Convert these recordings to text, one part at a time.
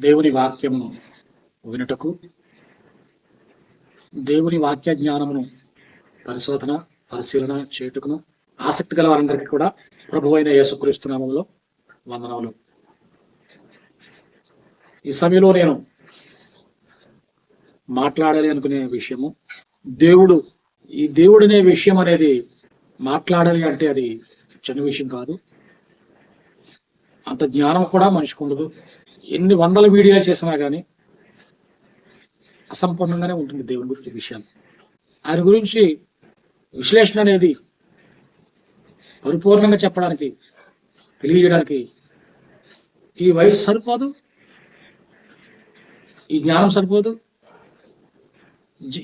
దేవుని వాక్యమును వినుటకు దేవుని వాక్య జ్ఞానమును పరిశోధన పరిశీలన చేయుటకును ఆసక్తి గల వారందరికీ కూడా ప్రభు అయిన యేసుక్రీస్తు నామములో వందనములు ఈ సమయంలో నేను మాట్లాడాలి అనుకునే విషయము దేవుడు ఈ దేవుడు అనే విషయం అనేది మాట్లాడాలి అంటే అది చిన్న విషయం కాదు. అంత జ్ఞానం కూడా మనిషికి ఉండదు. ఎన్ని వందల వీడియోలు చేసినా కానీ అసంపూర్ణంగానే ఉంటుంది దేవుని గురించి విషయాలు. ఆయన గురించి విశ్లేషణ అనేది పరిపూర్ణంగా చెప్పడానికి తెలియజేయడానికి ఈ వయసు సరిపోదు ఈ జ్ఞానం సరిపోదు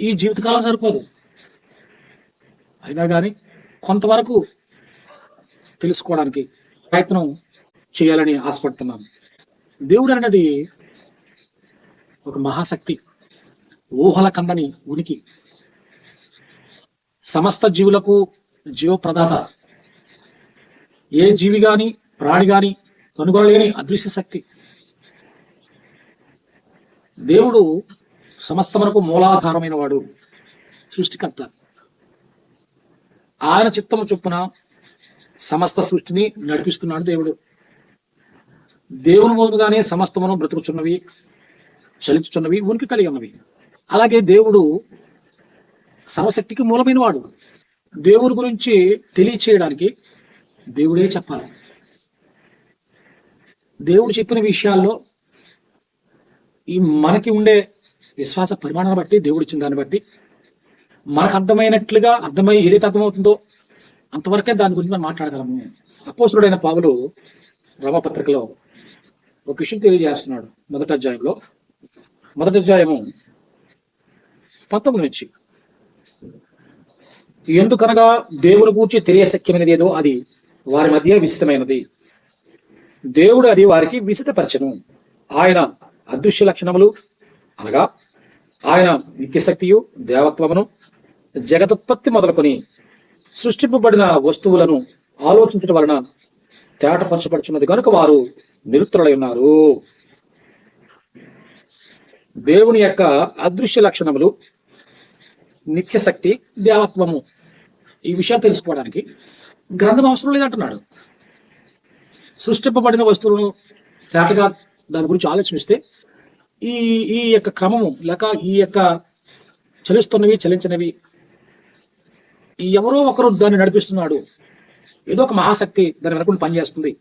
ఈ జీవితకాలం సరిపోదు. అయినా కానీ కొంతవరకు తెలుసుకోవడానికి ప్రయత్నం చేయాలని ఆశపడుతున్నాను. దేవుడు అనేది ఒక మహాశక్తి ఊహల కందని ఉనికి. సమస్త జీవులకు జీవప్రదాత. ఏ జీవి గాని ప్రాణి గాని కనుగొనలేని అదృశ్య శక్తి. దేవుడు సమస్తమునకు మూలాధారమైన వాడు సృష్టికర్త. ఆయన చిత్తము చొప్పున సమస్త సృష్టిని నడిపిస్తున్నాడు దేవుడు. దేవుని ముందుగానే సమస్తమును బ్రతుకుచున్నవి చలించుచున్నవి ఉనికి కలిగి ఉన్నవి. అలాగే దేవుడు సర్వశక్తికి మూలమైన వాడు దేవుడి గురించి తెలియచేయడానికి దేవుడే చెప్పాలి. దేవుడు చెప్పిన విషయాల్లో ఈ మనకి ఉండే విశ్వాస పరిమాణాన్ని బట్టి దేవుడు ఇచ్చిన దాన్ని బట్టి మనకు అర్థమైనట్లుగా అర్థమై ఏదైతే అర్థమవుతుందో అంతవరకే దాని గురించి మనం మాట్లాడగలము. అపోసుడైన పావులు రమపత్రికలో ఒక విషయం తెలియజేస్తున్నాడు మొదటి అధ్యాయంలో. మొదటి అధ్యాయము పంతొమ్మిది నుంచి. ఎందుకనగా దేవుని గూర్చి తెలియశక్యమైనది ఏదో అది వారి మధ్య విసితమైనది దేవుడు అది వారికి విసితపరచను ఆయన అదృశ్య లక్షణములు అనగా ఆయన నిత్యశక్తియు దేవత్వమును జగతుత్పత్తి మొదలుకొని సృష్టింపబడిన వస్తువులను ఆలోచించడం వలన తేటపరచబడుచున్నది కనుక వారు నిరుత్తరులై ఉన్నారు దేవుని యొక్క అదృశ్య లక్షణములు నిత్యశక్తి దేవత్వము ఈ విషయాలు తెలుసుకోవడానికి గ్రంథం అవసరం లేదంటున్నాడు. సృష్టింపబడిన వస్తువులను తేటగా దాని గురించి ఆలోచిస్తే ఈ ఈ యొక్క క్రమము లేక ఈ యొక్క చలిస్తున్నవి చలించినవి ఈ ఎవరో ఒకరు దాన్ని నడిపిస్తున్నాడు. ఏదో ఒక మహాశక్తి దాని వెనకుండా పనిచేస్తుంది.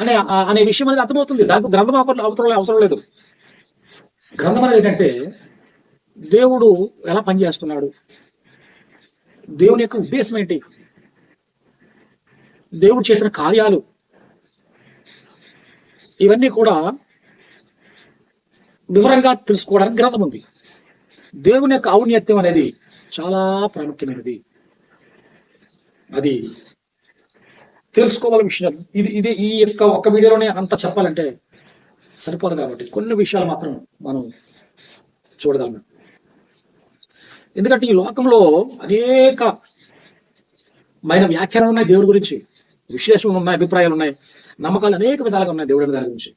అనే అనే విషయం అనేది అర్థమవుతుంది. దానికి గ్రంథం అవసరం అవసరం అవసరం లేదు. గ్రంథం అనేది ఏంటంటే దేవుడు ఎలా పనిచేస్తున్నాడు? దేవుని యొక్క ఉద్దేశం ఏంటి? దేవుడు చేసిన కార్యాలు. ఇవన్నీ కూడా వివరంగా తెలుసుకోవడానికి గ్రంథం ఉంది. దేవుని యొక్క ఔన్నత్యం అనేది చాలా ప్రాముఖ్యమైనది. అది తెలుసుకోవాల విషయం. ఇది ఇది ఈ యొక్క ఒక్క వీడియోలోనే అంత చెప్పాలంటే సరిపోదు కాబట్టి కొన్ని విషయాలు మాత్రం మనం చూడదాం ఎందుకంటే ఈ లోకంలో అనేక మైన వ్యాఖ్యానాలు ఉన్నాయి దేవుడి గురించి. విశ్లేషణలు ఉన్నాయి అభిప్రాయాలు ఉన్నాయి నమ్మకాలు అనేక విధాలుగా ఉన్నాయి దేవుడి దాని గురించి.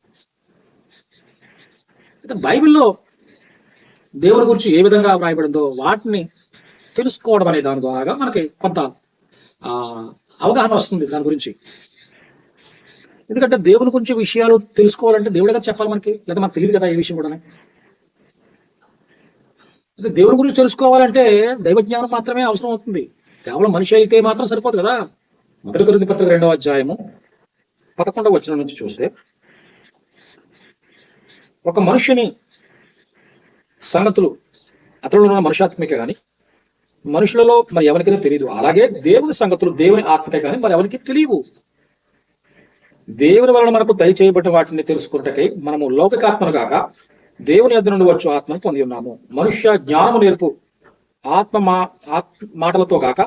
అయితే బైబిల్లో దేవుడి గురించి ఏ విధంగా వ్రాయబడిందో వాటిని తెలుసుకోవడం అనే దాని ద్వారా మనకి కొంత ఆ, అవగాహన వస్తుంది దాని గురించి. ఎందుకంటే దేవుని గురించి విషయాలు తెలుసుకోవాలంటే దేవుడే కదా చెప్పాలి మనకి. లేదా మనకు తెలియదు కదా ఏ విషయం కూడా అయితే దేవుని గురించి తెలుసుకోవాలంటే దైవ జ్ఞానం మాత్రమే అవసరం అవుతుంది. కేవలం మనిషి అయితే మాత్రం సరిపోదు కదా. మొదటి గురించి పత్రిక రెండవ అధ్యాయము పదకొండవ వచ్చిన నుంచి చూస్తే ఒక మనుషుని సంగతులు అతడు ఉన్న మనుషాత్మికే కానీ మనుషులలో మరి ఎవరికైనా తెలియదు అలాగే దేవుని సంగతులు దేవుని ఆత్మకే కానీ మరి ఎవరికి తెలియవు దేవుని వలన మనకు దయచేయబడిన వాటిని తెలుసుకున్నటకై మనము లౌకికాత్మను కాక దేవుని ఎద్దు నుండి వచ్చు ఆత్మను పొంది ఉన్నాము. మనుష్య జ్ఞానము నేర్పు ఆత్మ మా ఆత్మ మాటలతో కాక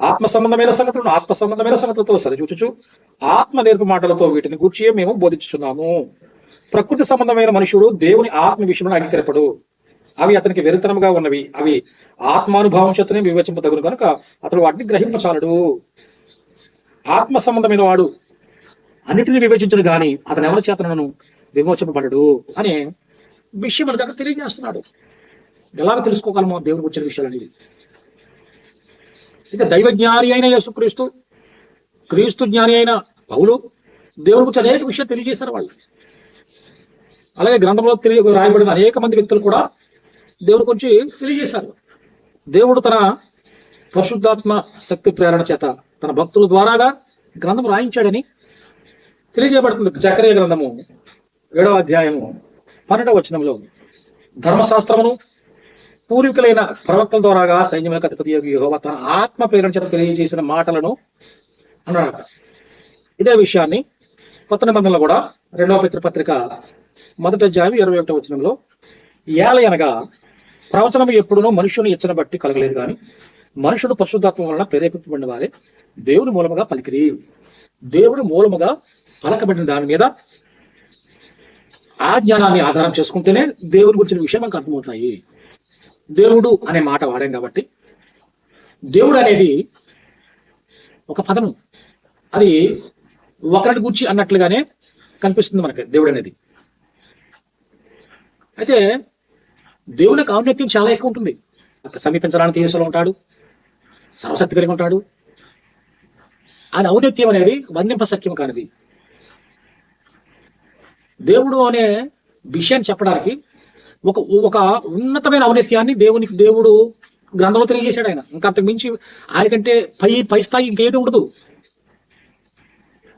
ఆత్మ సంబంధమైన సంగతులను ఆత్మ సంబంధమైన సంగతులతో సరిచూచుచు ఆత్మ నేర్పు మాటలతో వీటిని గూర్చి మేము బోధించుచున్నాము. ప్రకృతి సంబంధమైన మనుషుడు దేవుని ఆత్మ విషయంలో అంగీకరపడు. అవి అతనికి వెరితనంగా ఉన్నవి. అవి ఆత్మానుభావం చేతనే వివేచింపదగును కనుక అతడు వాటిని గ్రహింపచాలడు. ఆత్మ సంబంధమైన వాడు అన్నిటిని వివేచించడు గాని అతను ఎవరి చేతనను విమోచింపబడడు అని విషయం మన దగ్గర తెలియజేస్తున్నాడు. ఎలాగ తెలుసుకోగలమో దేవుడికి వచ్చిన విషయాలు అనేది ఇక దైవ జ్ఞాని అయిన యేసుక్రీస్తు క్రీస్తు జ్ఞాని అయిన పౌలు దేవుడి గురించి అనేక విషయాలు తెలియజేశారు వాళ్ళు. అలాగే గ్రంథంలో తెలియ రాయబడిన అనేక మంది వ్యక్తులు కూడా దేవుడి గురించి తెలియజేశారు. దేవుడు తన పరిశుద్ధాత్మ శక్తి ప్రేరణ చేత తన భక్తుల ద్వారాగా గ్రంథం రాయించాడని తెలియజేయబడుతుంది. చక్రయ గ్రంథము ఏడవ అధ్యాయము పన్నెండవ వచనంలో ధర్మశాస్త్రమును పూర్వీకులైన ప్రవక్తల ద్వారాగా సైన్యములకు అధిపతి యోగ తన ఆత్మ ప్రేరణ చేత తెలియజేసిన మాటలను అన్నాడు ఇదే విషయాన్ని కొత్త నిబంధనలు కూడా రెండవ పితృ పత్రిక మొదటి అధ్యాయం ఇరవై ఒకటో వచనంలో ఏలయనగా ప్రవచనం ఎప్పుడునో మనుషుని ఇచ్చన బట్టి కలగలేదు కానీ మనుషుడు పరిశుద్ధాత్మ వలన ప్రేరేపించబడిన వారే దేవుని మూలముగా పలికిరి. దేవుడు మూలముగా పలకబడిన దాని మీద ఆ జ్ఞానాన్ని ఆధారం చేసుకుంటేనే దేవుని గురించిన విషయం మనకు అర్థమవుతాయి. దేవుడు అనే మాట వాడాం కాబట్టి దేవుడు అనేది ఒక పదము. అది ఒకరిని గురించి అన్నట్లుగానే కనిపిస్తుంది మనకి దేవుడు అనేది. అయితే దేవునికి ఔన్నత్యం చాలా ఎక్కువ ఉంటుంది. అక్కడ సమీపించడానికి తీసులో ఉంటాడు. సర్వశక్తి కలిగి ఉంటాడు. ఆయన ఔన్నత్యం అనేది వర్ణింప సఖ్యం కానిది. దేవుడు అనే విషయాన్ని చెప్పడానికి ఒక ఒక ఉన్నతమైన ఔన్నత్యాన్ని దేవునికి దేవుడు గ్రంథంలో తెలియజేశాడు ఆయన. ఇంకా అంతకు మించి ఆయనకంటే పై పై స్థాయి ఇంకేది ఉండదు.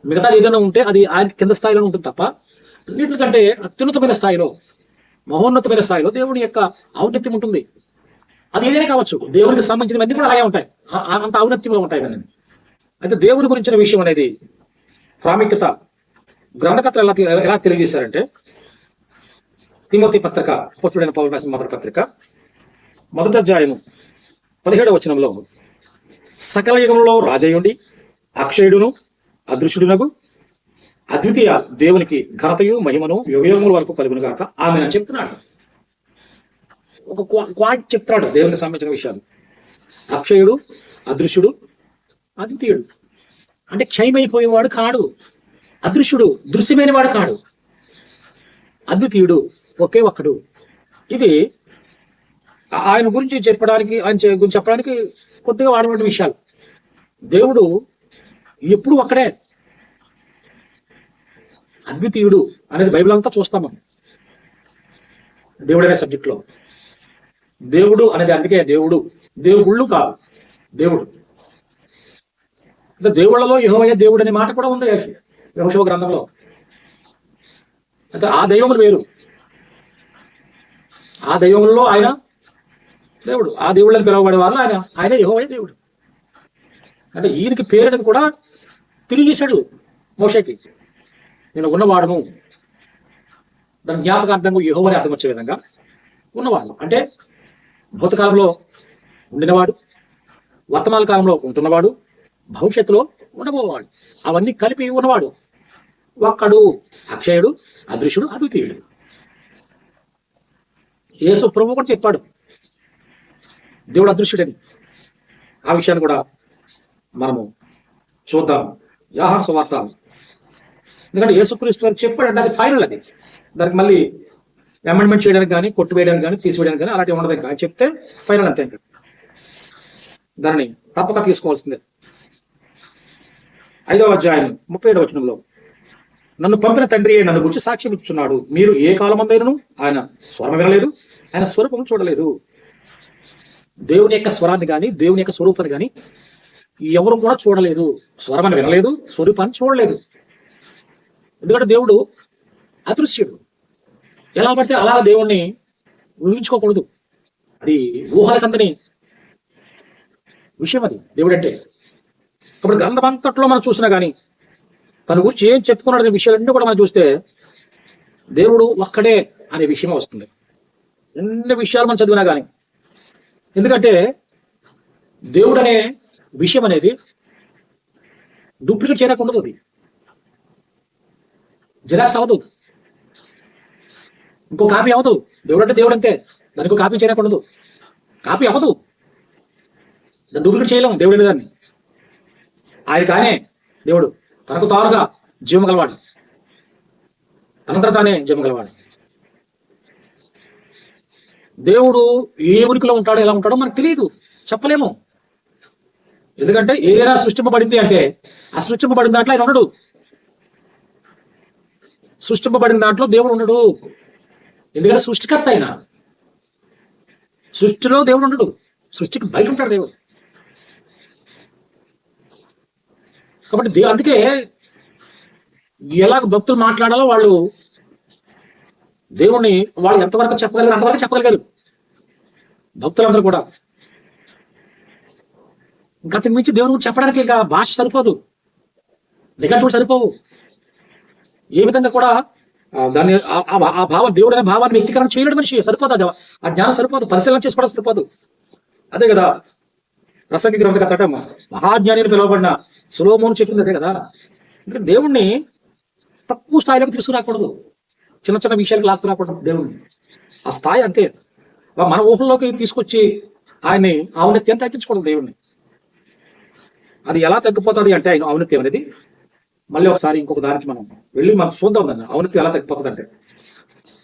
మిగతా ఏదైనా ఉంటే అది ఆయన కింద స్థాయిలో ఉంటుంది తప్ప అన్నిటికంటే అత్యున్నతమైన స్థాయిలో మహోన్నతమైన స్థాయిలో దేవుని యొక్క ఔన్నత్యం ఉంటుంది. అది ఏదైనా కావచ్చు. దేవునికి సంబంధించినవన్నీ కూడా అలాగే ఉంటాయి. అంత ఔన్నత్యంలో ఉంటాయి కానీ. అయితే దేవుని గురించిన విషయం అనేది ప్రాముఖ్యత గ్రంథకర్తలు ఎలా ఎలా తెలియజేశారంటే తిమోతి పత్రిక పుత్రుడైన పౌరు రాసిన మొదటి పత్రిక మొదటి అధ్యాయము పదిహేడవ వచనంలో సకల యుగంలో రాజయుండి అక్షయుడును అదృశ్యుడునగు అద్వితీయ దేవునికి ఘనతయు మహిమను యుగయోగముల వరకు కలుగును గాక. ఆమె చెప్తున్నాడు. ఒక క్వా- క్వాంట్ దేవునికి సంబంధించిన విషయాలు. అక్షయుడు అదృశ్యుడు అద్వితీయుడు అంటే క్షయమైపోయేవాడు కాడు. అదృశ్యుడు దృశ్యమైన వాడు కాడు. అద్వితీయుడు ఒకే ఒక్కడు. ఇది ఆయన గురించి చెప్పడానికి ఆయన గురించి చెప్పడానికి కొద్దిగా వాడబడిన విషయాలు. దేవుడు ఎప్పుడు ఒక్కడే. అద్వితీయుడు అనేది బైబిల్ అంతా చూస్తాం మనం. దేవుడు అనే సబ్జెక్ట్లో దేవుడు అనేది అందుకే దేవుడు. దేవుళ్ళు కాదు దేవుడు. అంటే దేవుళ్ళలో యెహోవా దేవుడు అనే మాట కూడా ఉంది యహోశివ గ్రంథంలో. అంటే ఆ దైవములు వేరు. ఆ దైవములలో ఆయన దేవుడు. ఆ దేవుళ్ళని పిలువబడే వాళ్ళు ఆయన ఆయన యెహోవా దేవుడు. అంటే ఈయనకి పేరు అనేది కూడా తిరిగేశాడు మోషకి. నేను ఉన్నవాడును దాని జ్ఞాపకార్థంగా యహోవని అర్థం వచ్చే విధంగా ఉన్నవాడు. అంటే భూతకాలంలో ఉండినవాడు వర్తమాన కాలంలో ఉంటున్నవాడు భవిష్యత్తులో ఉండబోవాడు. అవన్నీ కలిపి ఉన్నవాడు. ఒక్కడు అక్షయుడు అదృశ్యుడు అద్వితీయుడు. యేసు ప్రభు కూడా చెప్పాడు. దేవుడు అదృశ్యుడని. ఆ విషయాన్ని కూడా మనము చూద్దాం. యాహాన్ సువార్త ఎందుకంటే యేసుక్రీస్తు వారు చెప్పాడంటే అది ఫైనల్ అది. దానికి మళ్ళీ అమెండ్మెంట్ చేయడానికి కానీ కొట్టువేయడానికి కానీ తీసివేయడానికి కానీ అలాంటివి ఉండదు ఇంకా చెప్తే ఫైనల్ అంతే ఇంకా. దాన్ని తప్పక తీసుకోవాల్సిందే. ఐదవ అధ్యాయం ముప్పై ఏడవ వచనంలో. నన్ను పంపిన తండ్రి నన్ను గురించి సాక్ష్యం ఇచ్చున్నాడు మీరు ఏ కాలమందైనను? ఆయన స్వరం వినలేదు. ఆయన స్వరూపం చూడలేదు. దేవుని యొక్క స్వరాన్ని కానీ దేవుని యొక్క స్వరూపాన్ని కానీ ఎవరు కూడా చూడలేదు. స్వరమని వినలేదు. స్వరూపాన్ని చూడలేదు. ఎందుకంటే దేవుడు అదృశ్యుడు. ఎలా పడితే అలా దేవుణ్ణి ఊహించుకోకూడదు అది ఊహలకందని విషయం అది. దేవుడు అంటే కాబట్టి గ్రంథమంతట్లో మనం చూసినా కానీ తన గురించి ఏం చెప్పుకున్నాడు విషయాలన్నీ కూడా మనం చూస్తే దేవుడు ఒక్కడే అనే విషయం వస్తుంది. ఎన్ని విషయాలు మనం చదివినా కానీ ఎందుకంటే దేవుడు అనే విషయం అనేది డూప్లికేట్ చేయకుండా అది. జిరాక్స్ అవ్వదు. ఇంకో కాపీ అవ్వదు. దేవుడు అంటే దేవుడు అంతే. దానికి ఒక కాపీ చేయకూడదు కాపీ అవ్వదు. దాన్ని డూప్లికేట్ చేయలేము దేవుడు దాన్ని. ఆయన కానే దేవుడు. తనకు తానుగా జీవం గలవాడు. అనంతర తానే జీవం గలవాడు. దేవుడు ఏ ఉనికిలో ఉంటాడో ఎలా ఉంటాడో మనకు తెలియదు చెప్పలేము. ఎందుకంటే ఏదైనా సృష్టింపబడింది అంటే ఆ సృష్టింపబడిన దాంట్లో ఆయన ఉండడు. సృష్టింపబడిన దాంట్లో దేవుడు ఉండడు. ఎందుకంటే సృష్టికర్త ఆయన. సృష్టిలో దేవుడు ఉండడు. సృష్టికి బయట ఉంటాడు దేవుడు. కాబట్టి దే అందుకే ఎలాగ భక్తులు మాట్లాడాలో వాళ్ళు దేవుణ్ణి వాళ్ళు ఎంతవరకు చెప్పగలిగారు అంతవరకు చెప్పగలిగారు. భక్తులందరూ కూడా. గతకు మించి దేవుని గురించి చెప్పడానికి ఇక భాష సరిపోదు. నిఘంటువులు సరిపోవు. ఏ విధంగా కూడా దాన్ని ఆ- ఆ- భావం దేవుడు అనే భావాన్ని వ్యక్తీకరణ చేయలేడు మనిషి. సరిపోదు ఆ జ్ఞానం సరిపోదు. పరిశీలన చేసుకోవడం సరిపోదు. అదే కదా ప్రసంగి గ్రంథ అంటే మహాజ్ఞానిని పిలువబడిన సులోమోను చెప్పింది అదే కదా. అంటే దేవుణ్ణి తక్కువ స్థాయిలోకి తీసుకురాకూడదు. చిన్న చిన్న విషయాలకు లాక్కురాకూడదు దేవుణ్ణి. ఆ స్థాయి అంతే. మన ఊహల్లోకి తీసుకొచ్చి ఆయన్ని ఔన్నత్యం తగ్గించకూడదు దేవుణ్ణి. అది ఎలా తగ్గిపోతుంది అంటే ఆయన ఔన్నత్యం అనేది మళ్ళీ ఒకసారి ఇంకొక దానికి మనం వెళ్ళి మనం చూద్దాం దాన్ని. అవినీతి ఎలా తగ్గిపోతుందంటే.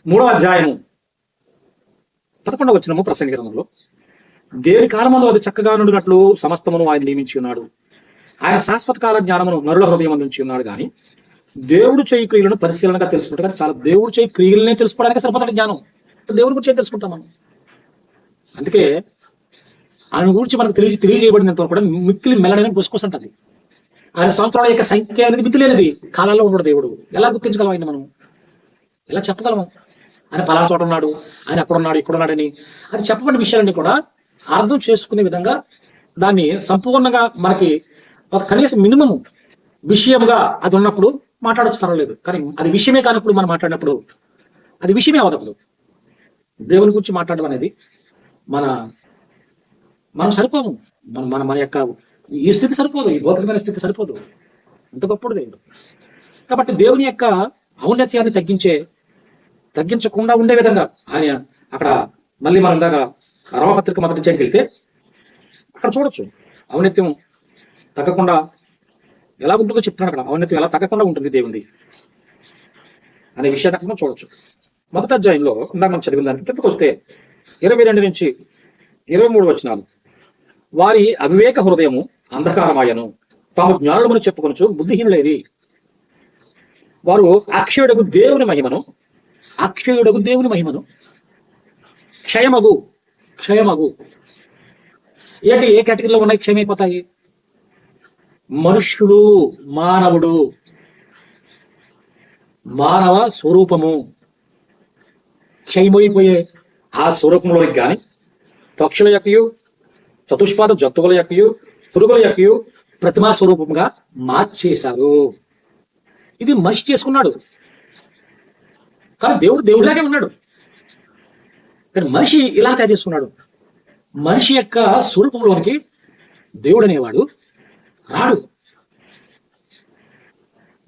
మూడవ అధ్యాయము పదకొండవ వచ్చినము ప్రసంగి గ్రంథంలో. దేని కాలమందు అది చక్కగా నుండినట్లు సమస్తమును ఆయన నియమించి ఉన్నాడు. ఆయన శాశ్వత కాల జ్ఞానమును నరుల హృదయం అందించి ఉన్నాడు కానీ దేవుడు చేయి క్రియలను పరిశీలనగా తెలుసుకుంటాం కానీ చాలా దేవుడు చేయి క్రియలనే తెలుసుకోవడానికి సరిపోతాడు జ్ఞానం. దేవుడి గురించి తెలుసుకుంటాం మనం? అందుకే ఆయన గురించి మనకు తెలిసి తెలియజేయబడినంత కూడా మిక్కిలి మెల్లడైన పుసుకొస్తుంటది ఆయన సంవత్సరాల యొక్క సంఖ్య అనేది మితిలేనిది కాలాల్లో ఉండడు దేవుడు. ఎలా గుర్తించగలం ఆయన మనం? ఎలా చెప్పగలము? ఆయన పలానా చోట ఉన్నాడు ఆయన అక్కడ ఉన్నాడు ఇక్కడ ఉన్నాడని. అది చెప్పబడిన విషయాలన్నీ కూడా అర్థం చేసుకునే విధంగా దాన్ని సంపూర్ణంగా మనకి ఒక కనీసం మినిమం విషయంగా అది ఉన్నప్పుడు మాట్లాడచ్చు పర్వాలేదు. కానీ అది విషయమే కానప్పుడు మనం మాట్లాడినప్పుడు అది విషయమే అవదప్పుడు దేవుని గురించి మాట్లాడడం అనేది మన మనం సరిపోము. మన మన మన యొక్క ఈ స్థితి సరిపోదు ఈ భౌతికమైన స్థితి సరిపోదు. అంత గొప్పడు దేవుడు కాబట్టి దేవుని యొక్క ఔన్నత్యాన్ని తగ్గించే తగ్గించకుండా ఉండే విధంగా ఆయన అక్కడ మళ్ళీ మనం దాకా రోమపత్రిక మొదటి చేయకి వెళ్తే అక్కడ చూడొచ్చు. ఔన్నత్యం తగ్గకుండా ఎలా ఉంటుందో చెప్తున్నాడు అక్కడ. ఔన్నత్యం ఎలా తగ్గకుండా ఉంటుంది దేవుడి అనే విషయాన్ని అక్కడ చూడొచ్చు. మొదటి అధ్యాయంలో ఇందాక మనం చదివిన దానికి కిందకు వస్తే ఇరవై రెండు నుంచి ఇరవై మూడు వచ్చినాలు వారి అవివేక హృదయము అంధకారమాయను. తాము జ్ఞానులమని చెప్పుకొనచ్చు బుద్ధిహీనులేరి. వారు అక్షయుడకు దేవుని మహిమను అక్షయుడకు దేవుని మహిమను. క్షయమగు క్షయమగు. ఏంటి ఏ కేటగిరీలో ఉన్నాయి? క్షయమైపోతాయి. మనుష్యుడు మానవుడు. మానవ స్వరూపము. క్షయమైపోయే ఆ స్వరూపంలోనికి కానీ పక్షుల యొక్కయు చతుష్పాద జంతువుల యొక్కయు పురుగుల యొక్కయు ప్రతిమా స్వరూపంగా మార్చేశారు. ఇది మనిషి చేసుకున్నాడు. కానీ దేవుడు దేవుడిలాగే ఉన్నాడు. కానీ మనిషి ఇలా తయారు చేసుకున్నాడు. మనిషి యొక్క స్వరూపంలోనికి దేవుడు అనేవాడు రాడు.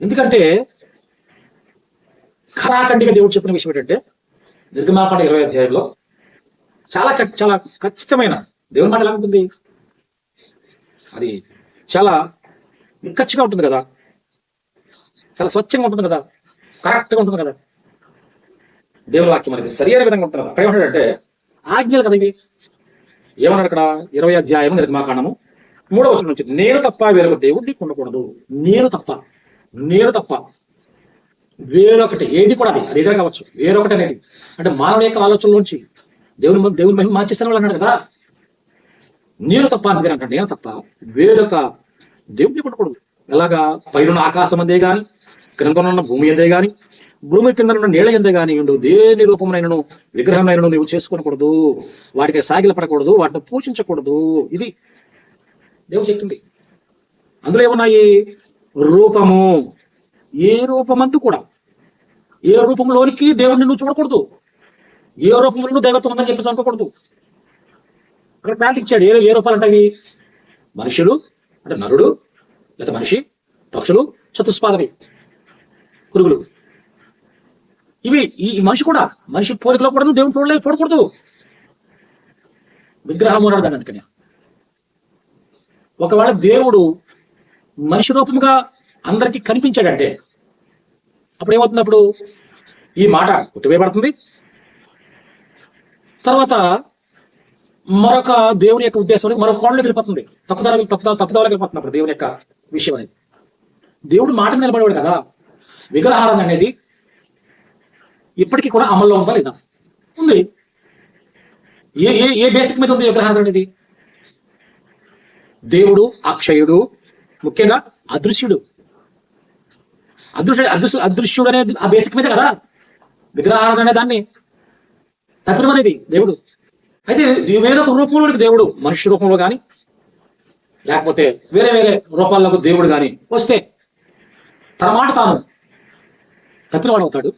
ఎందుకంటే ఖరాఖండిగా దేవుడు చెప్పిన విషయం ఏంటంటే నిర్గమాకాండ ఇరవై అధ్యాయంలో చాలా చాలా ఖచ్చితమైన దేవుని మాట ఎలా ఉంటుంది? అది చాలా ఖచ్చితంగా ఉంటుంది కదా. చాలా స్వచ్ఛంగా ఉంటుంది కదా. కరెక్ట్గా ఉంటుంది కదా. దేవుని వాక్యం అనేది సరి అయిన విధంగా ఉంటుంది కదా. అక్కడ ఏమంటాడంటే ఆజ్ఞలు కదా ఇవి. ఏమన్నాడు అక్కడ ఇరవై అధ్యాయం నిర్మాకాండము మూడవ వచ్చిన నుంచి నేను తప్ప వేరొక దేవుడు నీకు ఉండకూడదు నేను తప్ప. నేను తప్ప. వేరొకటి ఏది కూడా అది అది కావచ్చు. వేరొకటి అనేది. అంటే మానవుని యొక్క ఆలోచనలోంచి దేవుని దేవుని మహిమ మార్చేస్తాను వాళ్ళు అన్నాడు కదా. నేను తప్ప అని మీరు అంటాడు నేను తప్ప వేరొక దేవుడిని కొట్టకూడదు ఎలాగా? పైన ఆకాశం అందే గాని క్రింద ఉన్న భూమి అందే గాని భూమి కింద ఉన్న నీళ్ళ ఎందే గాని ఉండు దేని రూపమునైనను విగ్రహమైనను నువ్వు చేసుకోకూడదు వాటికి సాగిల పడకూడదు వాటిని పూజించకూడదు. ఇది దేవుడు చెప్పింది అందులో ఏమున్నాయి? రూపము. ఏ రూపమంతు కూడా ఏ రూపంలోనికి దేవుడిని నువ్వు చూడకూడదు. ఏ రూపంలో దైవత్వం ఉందని చెప్పేసి అనుకోకూడదు. అక్కడ ప్లాంట్ ఇచ్చాడు. ఏ ఏ రూపాలు అంటే మనుషులు అంటే నరుడు లేదా మనిషి పక్షులు చతుస్పాదవి పురుగులు. ఇవి ఈ మనిషి కూడా మనిషి పోలికలో కూడా నువ్వు దేవుని చూడలేదు చూడకూడదు. విగ్రహం ఉన్నాడు దాన్ని అందుకని. ఒకవేళ దేవుడు మనిషి రూపంగా అందరికీ కనిపించాడంటే అప్పుడు ఏమవుతుంది అప్పుడు? ఈ మాట కొట్టివేయబడుతుంది. తర్వాత మరొక దేవుని యొక్క ఉద్దేశం అనేది మరొక కోణలోకి వెళ్ళిపోతుంది. తప్పుదారు తప్పు తప్పుదారులకు వెళ్ళిపోతుంది అప్పుడు దేవుని యొక్క విషయం అనేది. దేవుడు మాట నిలబడేవాడు కదా. విగ్రహారాధన అనేది ఇప్పటికీ కూడా అమల్లో ఉందా లేదా? ఉంది. ఏ ఏ ఏ బేసిక్ మీద ఉంది విగ్రహారాధన అనేది? దేవుడు అక్షయుడు ముఖ్యంగా అదృశ్యుడు. అదృశ్యుడు అదృశ్య అదృశ్యుడు అనేది ఆ బేసిక్ మీద కదా. విగ్రహారాధన అనే దాన్ని తప్పిదం అనేది దేవుడు. అయితే వేరొక వేరే ఒక రూపంలో దేవుడు మనుష్య రూపంలో కానీ లేకపోతే వేరే వేరే రూపాల్లో దేవుడు కానీ వస్తే తన మాట తాను తప్పినవాడు అవుతాడు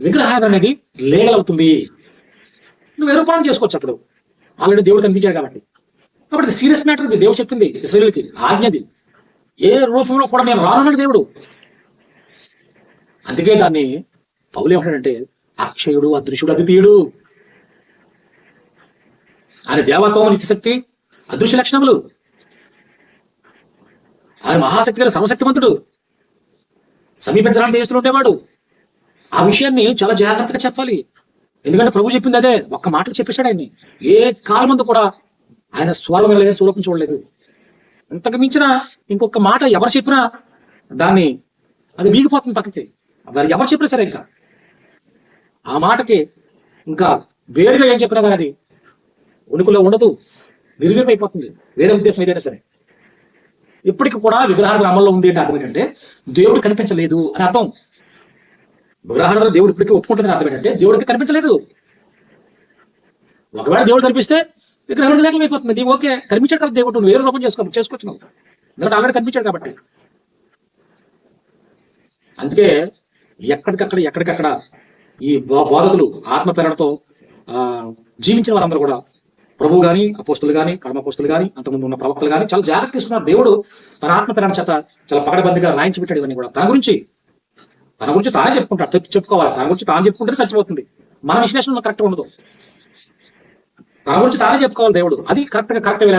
విగ్రహారాధన అనేది లేగలవుతుంది. నువ్వు నిరూపణం చేసుకోవచ్చు అప్పుడు? ఆల్రెడీ దేవుడు కనిపించాడు కాబట్టి. కాబట్టి సీరియస్ మ్యాటర్ ఇది. దేవుడు చెప్పింది ఇస్రాయేల్కి ఆజ్ఞది ఏ రూపంలో కూడా నేను రానున్నాడు దేవుడు. అందుకే దాన్ని పౌలు ఏమంటాడంటే అక్షయుడు అదృశ్యుడు అతిథియుడు ఆయన దేవత్వం నిత్యశక్తి అదృశ్య లక్షణములు. ఆయన మహాశక్తి గల సమశక్తివంతుడు సమీపించడానికి చేస్తూ ఉండేవాడు. ఆ విషయాన్ని చాలా జాగ్రత్తగా చెప్పాలి. ఎందుకంటే ప్రభు చెప్పింది అదే. ఒక్క మాటలు చెప్పేశాడు ఆయన్ని. ఏ కాలమందు కూడా ఆయన స్వరం లేదు స్వరూపం చూడలేదు ఇంతకు మించిన ఇంకొక మాట ఎవరు చెప్పినా దాన్ని అది వీగిపోతుంది పక్కకి. దాన్ని ఎవరు చెప్పినా సరే ఇంకా. ఆ మాటకి ఇంకా వేరుగా ఏం చెప్పినా కానీ అది ఉనికిలో ఉండదు. నిర్వీమైపోతుంది వేరే ఉద్దేశం ఏదైనా సరే. ఇప్పటికి కూడా విగ్రహాల అమల్లో ఉంది అంటే అర్థం ఏంటంటే దేవుడు కనిపించలేదు అని అర్థం. విగ్రహాల దేవుడు ఇప్పటికీ ఒప్పుకుంటున్న అర్థం ఏంటంటే దేవుడికి కనిపించలేదు. ఒకవేళ దేవుడు కనిపిస్తే విగ్రహం లేకపోతుంది నీవు ఓకే కనిపించాడు కాబట్టి దేవుడు నువ్వు వేరే రూపం చేసుకో చేసుకోవచ్చు నువ్వు ఎందుకంటే ఆల్రెడీ కనిపించాడు కాబట్టి. అందుకే ఎక్కడికక్కడ ఎక్కడికక్కడ ఈ బోధకులు ఆత్మ ప్రేరణతో ఆ, జీవించిన వారందరూ కూడా ప్రభు కానీ అపోస్తులు కానీ కడమపోస్తులు కానీ అంతకుముందు ఉన్న ప్రవక్తలు గాని చాలా జాగ్రత్త తీసుకున్నారు. దేవుడు తన ఆత్మ ప్రేరణ చేత చాలా పగడబందిగా రాయించి పెట్టాడు ఇవన్నీ కూడా. తన గురించి తన గురించి తానే చెప్పుకుంటాడు. చెప్పుకోవాలి? తన గురించి తాను చెప్పుకుంటే సచ్చిపోతుంది మన విశ్లేషణ కరెక్ట్ ఉండదు. తన గురించి తానే చెప్పుకోవాలి దేవుడు. అది కరెక్ట్గా కరెక్ట్ వేరే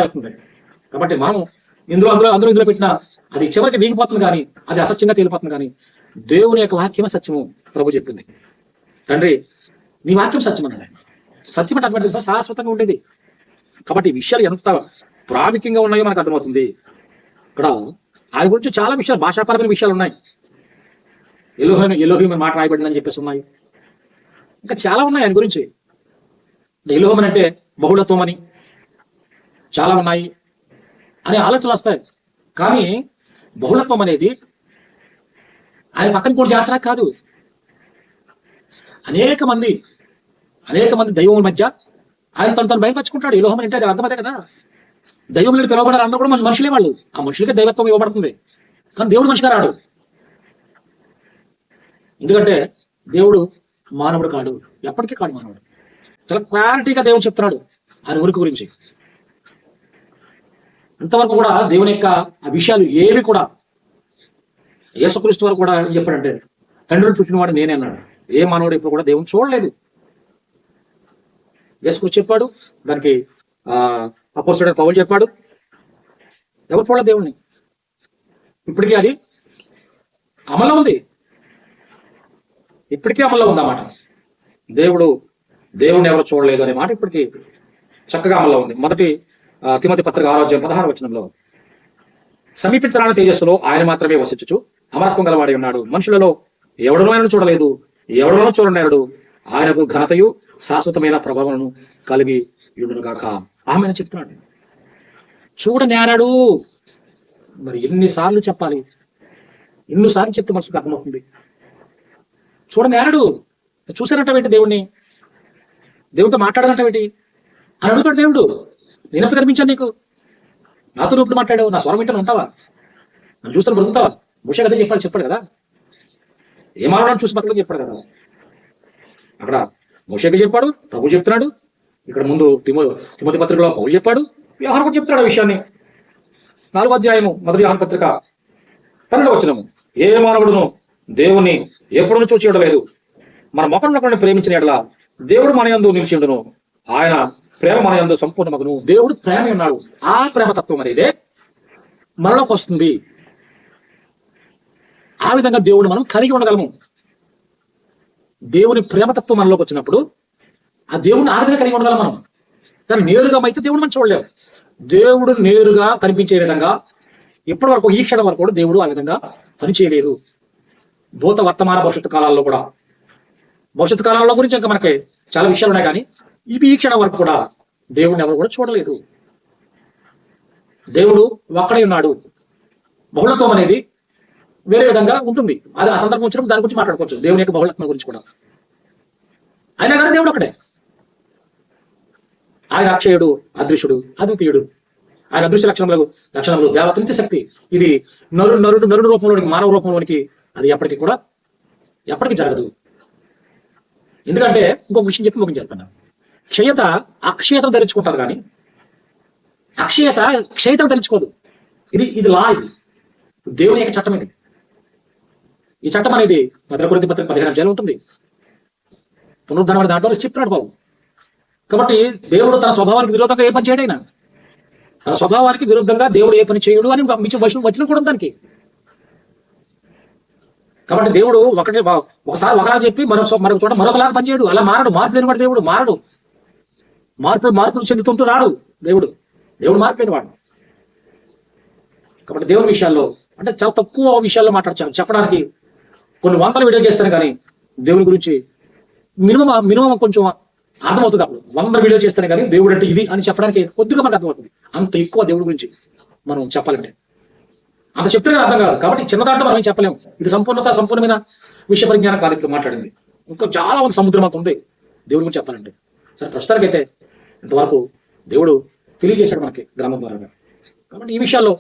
కాబట్టి మనం ఇందులో అందులో అందులో ఇందులో పెట్టినా అది చివరికి వీగిపోతుంది కానీ అది అసత్యంగా తేలిపోతుంది కానీ దేవుని యొక్క వాక్యమే సత్యము ప్రభు చెప్పింది. తండ్రి నీ వాక్యం సత్యం అన్నాడు సత్యం అంటే అటువంటి శాశ్వతంగా ఉండేది. కాబట్టి విషయాలు ఎంత ప్రాముఖ్యంగా ఉన్నాయో మనకు అర్థమవుతుంది. ఇక్కడ ఆయన గురించి చాలా విషయాలు భాషాపరమైన విషయాలు ఉన్నాయి. ఎలోహిమ ఎలోహిమ మాట రాయబడిందని చెప్పేసి ఉన్నాయి. ఇంకా చాలా ఉన్నాయి ఆయన గురించి. ఎలోహం అంటే బహుళత్వం అని చాలా ఉన్నాయి అనే ఆలోచనలు వస్తాయి. కానీ బహుళత్వం అనేది ఆయన పక్కన కూడా చేర్చడానికి కాదు. అనేక మంది అనేక మంది దైవం మధ్య ఆయన తను తను బయలుపరుచుకుంటాడు ఈ లోహం అంటే అది అర్థమదే కదా. దైవం లేని పిలువబడారు అందరూ కూడా మన మనుషులే వాళ్ళు. ఆ మనుషులకే దైవత్వం ఇవ్వబడుతుంది. కానీ దేవుడు మనిషిగా రాడు. ఎందుకంటే దేవుడు మానవుడు కాడు. ఎప్పటికీ కాడు మానవుడు. చాలా క్లారిటీగా దేవుడు చెప్తున్నాడు ఆయన ఉనికి గురించి అంతవరకు కూడా దేవుని యొక్క ఆ విషయాలు ఏవి కూడా యేసుక్రీస్తు వారు కూడా ఏం చెప్పాడంటే తండ్రిని చూసిన వాడు నేనే అన్నాడు. ఏ మానవుడు ఇప్పుడు కూడా దేవుని చూడలేదు. యేసుక్రీస్తు చెప్పాడు. దానికి ఆ పౌలు చెప్పాడు. ఎవరు చూడలేదు దేవుణ్ణి? ఇప్పటికీ అది అమల్లో ఉంది. ఇప్పటికీ అమల్లో ఉంది అన్నమాట దేవుడు దేవుణ్ణి ఎవరు చూడలేదు అనే మాట ఇప్పటికీ చక్కగా అమల్లో ఉంది. మొదటి తిమతి పత్రిక ఆరోగ్యం పదహారు వచనంలో సమీపించరాని తేజస్సులో ఆయన మాత్రమే వసించుచు అమరత్వం గలవాడి ఉన్నాడు. మనుషులలో ఎవడనో ఆయన చూడలేదు. ఎవడనో చూడనేరడు ఆయనకు ఘనతయు శాశ్వతమైన ప్రభావాలను కలిగి యుడునుగాక ఆమెను చెప్తున్నాడు. చూడనేరాడు మరి ఎన్నిసార్లు చెప్పాలి? ఎన్నిసార్లు చెప్తే మనసుకు అర్థమవుతుంది. చూడనేరాడు చూసారంటే దేవుణ్ణి? దేవుడితో మాట్లాడాలంటే అని అడుగుతాడు దేవుడు. నేనప్పుడు కనిపించాను నీకు? నాతో ఇప్పుడు మాట్లాడావు? నా స్వరం వింటాను ఉంటావా? నన్ను చూస్తాను బ్రతుకుతావా? ముష కదా చెప్పాలి చెప్పాడు కదా? ఏ చూసి బతకడం చెప్పాడు కదా. అక్కడ ముషకి చెప్పాడు? ప్రభు చెప్తున్నాడు. ఇక్కడ ముందు తిమో తిమతి పత్రికలో పౌలు చెప్పాడు. వ్యవహారం కూడా చెప్తాడు ఆ విషయాన్ని. నాలుగో అధ్యాయము మొదటి వ్యవహార పత్రిక పన్నెండు వచ్చినము ఏ మానవుడును దేవుణ్ణి ఎప్పుడు చూసి లేదు మన మొఖంలో ప్రేమించిన ఎడల దేవుడు మన యందు నిలిచిండును. ఆయన ప్రేమ మన యందు సంపూర్ణ మగను దేవుడు ప్రేమ ఉన్నాడు. ఆ ప్రేమతత్వం అనేదే మనలోకి వస్తుంది ఆ విధంగా దేవుడు మనం కలిగి ఉండగలము. దేవుని ప్రేమతత్వం మనలోకి వచ్చినప్పుడు ఆ దేవుడిని ఆ కలిగి ఉండగలం మనం. కానీ నేరుగా అయితే దేవుడు మనం చూడలేము దేవుడు నేరుగా కనిపించే విధంగా ఇప్పటి వరకు ఈ క్షణం వరకు కూడా దేవుడు ఆ విధంగా పనిచేయలేదు. భూత వర్తమాన భవిష్యత్తు కాలాల్లో కూడా. భవిష్యత్తు కాలాల్లో గురించి ఇంకా మనకి చాలా విషయాలు ఉన్నాయి కానీ ఇవి ఈ క్షణం వరకు కూడా దేవుడిని ఎవరు కూడా చూడలేదు. దేవుడు ఒక్కడే ఉన్నాడు. బహుళత్వం అనేది వేరే విధంగా ఉంటుంది. అది ఆ సందర్భం వచ్చినప్పుడు దాని గురించి మాట్లాడుకోవచ్చు. దేవుని యొక్క బహుళత్వం గురించి కూడా. అయినా కానీ దేవుడు ఒకటే ఆయన అక్షయుడు అదృశ్యుడు అద్వితీయుడు. ఆయన అదృశ్య లక్షణములు లక్షణములు దేవతనితి శక్తి. ఇది నరు నరుడు నరుడు రూపంలోనికి మానవ రూపంలోనికి అది ఎప్పటికీ కూడా ఎప్పటికీ జరగదు. ఎందుకంటే ఇంకొక విషయం చెప్పి ముగించేస్తాను క్షయత అక్షయతను ధరించుకుంటారు కానీ అక్షయత క్షయతను ధరించుకోదు. ఇది ఇది లా ఇది. దేవుని యొక్క చట్టం ఇది. ఈ చట్టం అనేది భద్ర పత్రిక పదిహేను అధ్యాయం ఉంటుంది. పునరుద్ధరణ దాంట్లో చెప్తున్నాడు బాబు కాబట్టి దేవుడు తన స్వభావానికి విరోధంగా ఏ పని చేయడైనా తన స్వభావానికి విరుద్ధంగా దేవుడు ఏ పని చేయడు అని మించి వచనం వచ్చిన కూడా దానికి. కాబట్టి దేవుడు ఒకటి ఒకసారి ఒకలా చెప్పి మరొక మరొక చోట మరొకలాగా పనిచేయడు అలా మారడు. మార్పు లేనివాడు దేవుడు మారడు. మార్పులు మార్పులు చెందుతుంటూ రాడు దేవుడు. దేవుడు మార్పు వాడు కాబట్టి దేవుడి విషయాల్లో అంటే చాలా తక్కువ విషయాల్లో మాట్లాడచ్చు చెప్పడానికి కొన్ని వందల వీడియోలు చేస్తాను కానీ దేవుని గురించి మినిమం మినిమం కొంచెం అర్థమవుతుంది అప్పుడు. వంద వీడియో చేస్తాను కానీ దేవుడు అంటే ఇది అని చెప్పడానికి కొద్దిగా మనకు అర్థమవుతుంది. అంత ఎక్కువ దేవుడి గురించి మనం చెప్పాలంటే. అంత చెప్తే అర్థం కాదు. కాబట్టి చిన్న దాంట్లో మనం చెప్పలేము. ఇది సంపూర్ణత సంపూర్ణమైన విషయ పరిజ్ఞానం కాదు ఇప్పుడు మాట్లాడింది. ఇంకా చాలా మంది సముద్రం అంత ఉంది దేవుడి గురించి చెప్పాలంటే. సరే ప్రస్తుతానికైతే ఇంతవరకు దేవుడు తెలియజేశాడు మనకి గ్రామం ద్వారా. కాబట్టి ఈ విషయాల్లో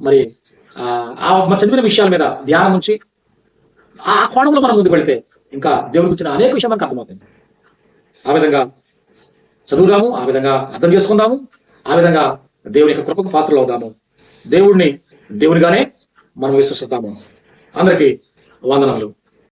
మరి ఆ చదివిన విషయాల మీద ధ్యానం ఉంచి ఆ కోణంలో మనం ముందుకు వెళితే ఇంకా దేవుడికి వచ్చిన అనేక విషయం మనకు అర్థమవుతుంది ఆ విధంగా చదువుదాము ఆ విధంగా అర్థం చేసుకుందాము ఆ విధంగా దేవుని యొక్క కృపకు పాత్రలు అవుదాము. దేవుడిని దేవునిగానే మనం విశ్వసిద్దాము. అందరికీ వందనములు.